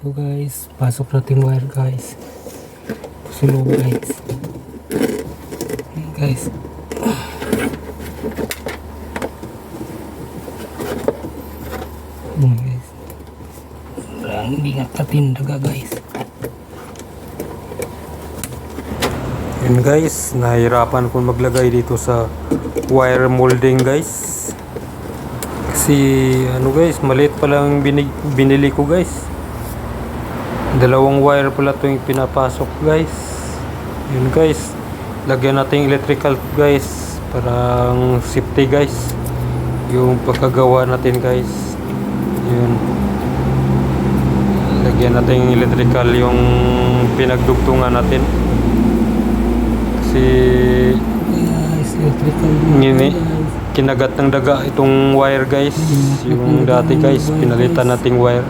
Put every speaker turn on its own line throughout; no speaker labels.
So guys, pasok natin wire guys. Sulong guys. Ayan, guys. Ayan, guys. Sobrang ingat natin daga guys.
Yun guys, nahirapan ko maglagay dito sa wire molding guys. Kasi ano guys, maliit pa lang binili ko guys. Dalawang wire pala ito yung pinapasok guys. Yun guys, lagyan natin electrical guys. Parang safety guys. Yung pagkagawa natin guys. Yun. Lagyan natin electrical yung pinagdugtungan natin. Kasi
Guys, electrical
Ngini.
guys.
kinagat ng daga itong wire guys. Yung dati guys, pinalitan nating wire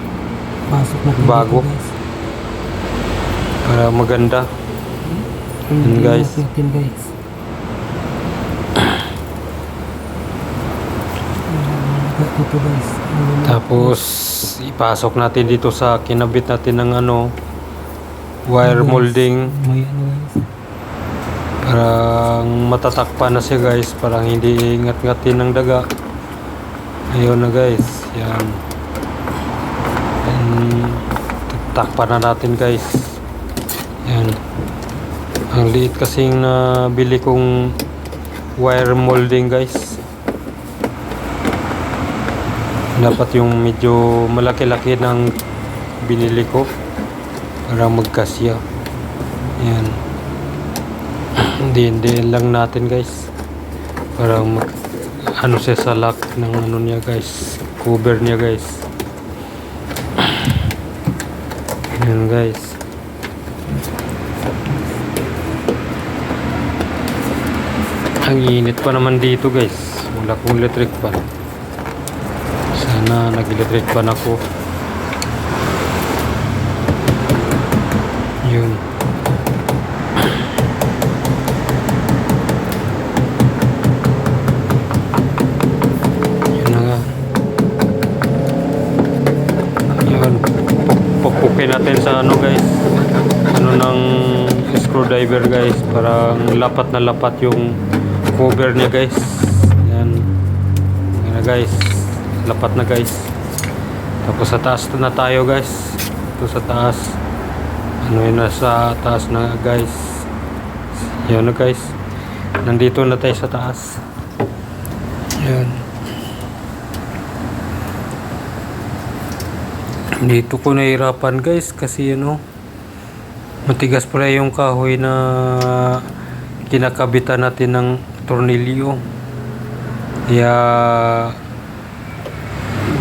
Bago.
Guys.
para maganda. Yun, guys.
Natin guys.
Tapos ipasok natin dito sa kinabit natin ng ano wire molding
May ano guys.
parang matatakpan na siya guys parang hindi ingat-ngatin ng daga ayun na guys yan And, takpan na natin guys yan ang liit kasing nabili kong wire molding guys. Dapat yung medyo malaki-laki ng binili ko para magkasya. Yan hindi hindi lang natin guys para mag ano siya sa lock ng ano niya guys cover niya guys. Yan guys ang init pa naman dito guys wala kong electric pan sana nag electric pan ako yun Yun na nga. Yun. Pupukin natin sa ano guys. Ano ng screwdriver guys. Parang lapat na lapat yung cover niya guys. Yan. Yan na guys. Lapat na guys. Tapos sa taas na tayo guys. Ito sa taas. Ano yun nasa taas na guys. Yan na guys. Nandito na tayo sa taas. Yan. Dito ko nahirapan guys kasi ano matigas pala yung kahoy na kinakabitan natin ng tornilyo. Kaya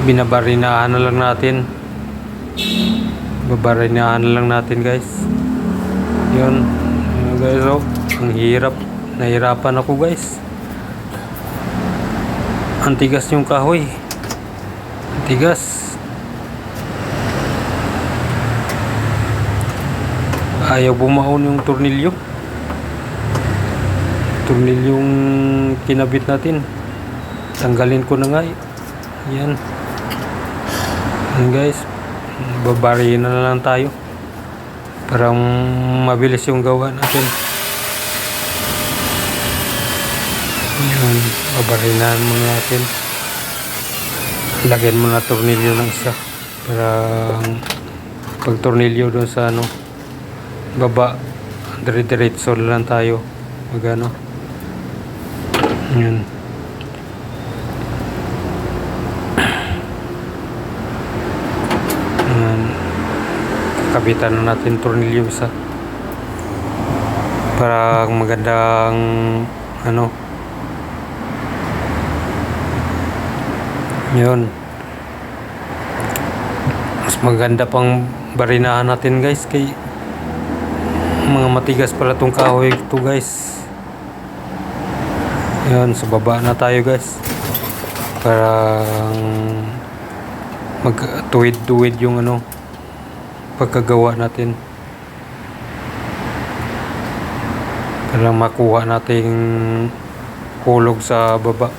binabarinahan na lang natin. Babarinahan na lang natin guys. Yun. Yun, guys oh. Ang hirap. Nahirapan ako guys. Ang tigas yung kahoy. Ang tigas. Ayaw bumaon yung tornilyo. Tornilyong kinabit natin. Tanggalin ko na nga. eh. Yan. Yan guys. Babarihin na lang tayo. Para mabilis yung gawa natin. Yan. Babarinahan muna natin. Lagyan mo na tornilyo ng isa. Para pag tornilyo doon sa ano baba. Dire-diretso lang tayo. Mag ano. Yun Yan. kabitan na natin tornilyo isa para magandang ano. Yun. Mas maganda pang barinahan natin guys kay mga matigas pala tong kahoy to guys. Yun sa baba na tayo guys. Parang mag tuwid-tuwid yung ano pagkagawa natin. Para makuha nating hulog sa baba.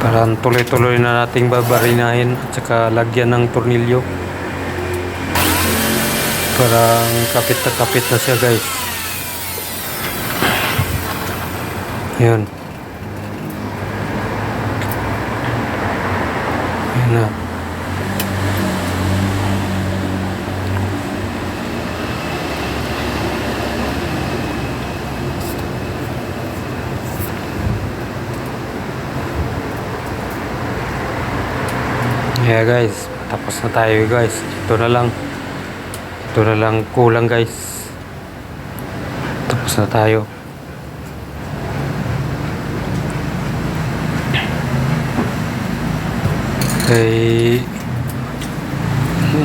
Para tuloy-tuloy na nating babarinahin at saka lagyan ng tornilyo. Parang kapit na kapit na siya guys. Yun. Yun na. Yeah guys, tapos na tayo guys. Ito na lang. Ito na lang kulang guys. Tapos na tayo. Kay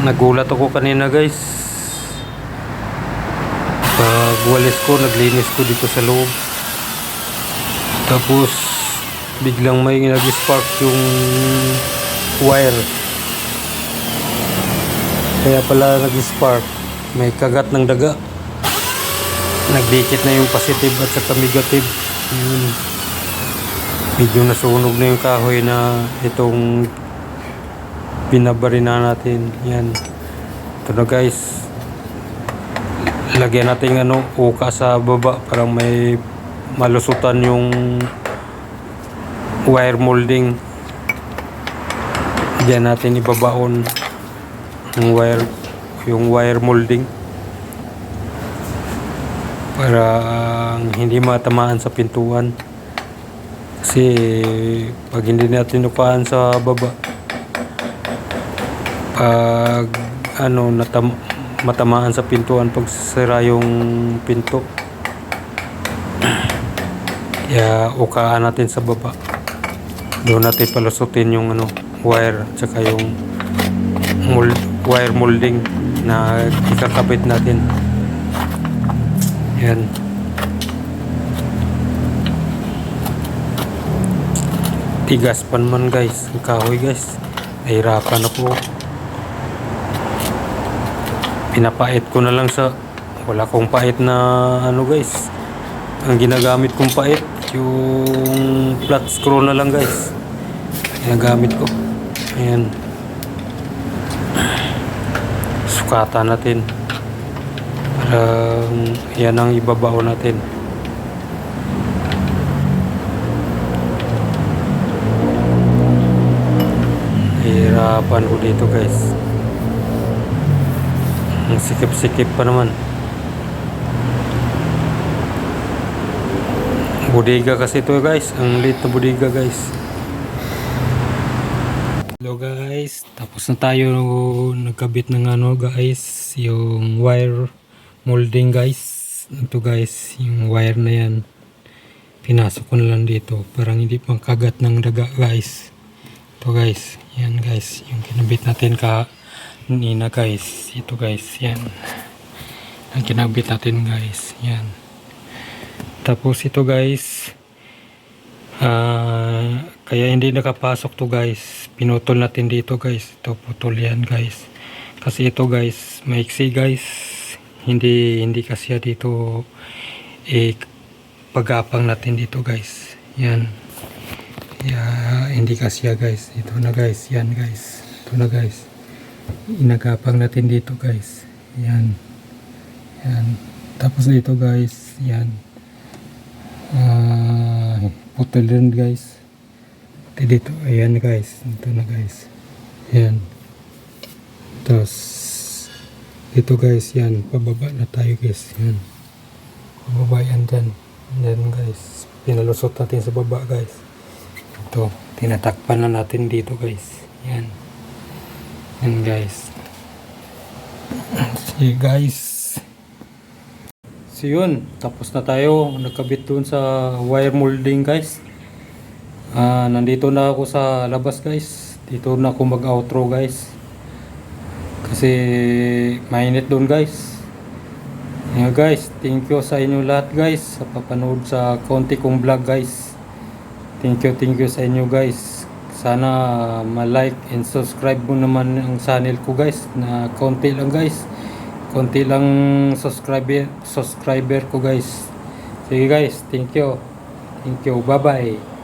nagulat ako kanina guys. Pag walis ko, naglinis ko dito sa loob. Tapos biglang may nag-spark yung wire. Kaya pala nag-spark. May kagat ng daga. Nagdikit na yung positive at saka negative. Yun. Medyo nasunog na yung kahoy na itong binabarina natin. Yan. Ito na guys. Lagyan natin ano, uka sa baba para may malusutan yung wire molding. Diyan natin ibabaon yung wire yung wire molding. Para ah, hindi matamaan sa pintuan. Kasi pag hindi natin upahan sa baba pag ano natam matamaan sa pintuan pag sira yung pinto kaya ukaan natin sa baba. Doon natin palusutin yung ano wire tsaka yung mold, wire molding na ikakabit natin. Yan. Tigas pa naman guys. Ang kahoy guys. Nahirapan ako. Pinapait ko na lang sa wala kong pait na ano guys. Ang ginagamit kong pait yung flat screw na lang guys. Ginagamit ko. Ayan sukatan natin. Parang yan ang ibabaw natin. Hirapan ko dito guys. Ang sikip-sikip pa naman. Bodega kasi ito guys. Ang liit na bodega guys Hello guys, tapos na tayo nagkabit ng ano guys, yung wire molding guys. Ito guys, yung wire na yan. Pinasok ko na lang dito, parang hindi pang kagat ng daga guys. Ito guys, yan guys, yung kinabit natin ka nina guys. Ito guys, yan. Ang kinabit natin guys, yan. Tapos ito guys, kaya hindi nakapasok to guys. Pinutol natin dito guys. Ito putol yan guys. Kasi ito guys, maiksi guys. Hindi hindi kasi dito eh pagapang natin dito guys. Yan. Yeah, hindi kasi guys. Ito na guys. Yan guys. Ito na guys. Inagapang natin dito guys. Yan. Yan. Tapos dito guys. Yan. Ah, putol din guys. Ito dito, ayan guys. Ito na guys. Ayan. Tapos, dito guys, yan. Pababa na tayo guys. Yan. Pababa yan dyan. Yan guys. Pinalusot natin sa baba guys. Ito. Tinatakpan na natin dito guys. Yan. Yan guys. See guys. So yun, tapos na tayo. Nagkabit dun sa wire molding guys. Ah, nandito na ako sa labas guys. Dito na ako mag-outro guys. Kasi mainit doon guys. Yeah, guys, thank you sa inyo lahat guys sa papanood sa konti kong vlog guys. Thank you, thank you sa inyo guys. Sana ma-like and subscribe mo naman ang channel ko guys na konti lang guys konti lang subscriber subscriber ko guys sige guys thank you thank you bye bye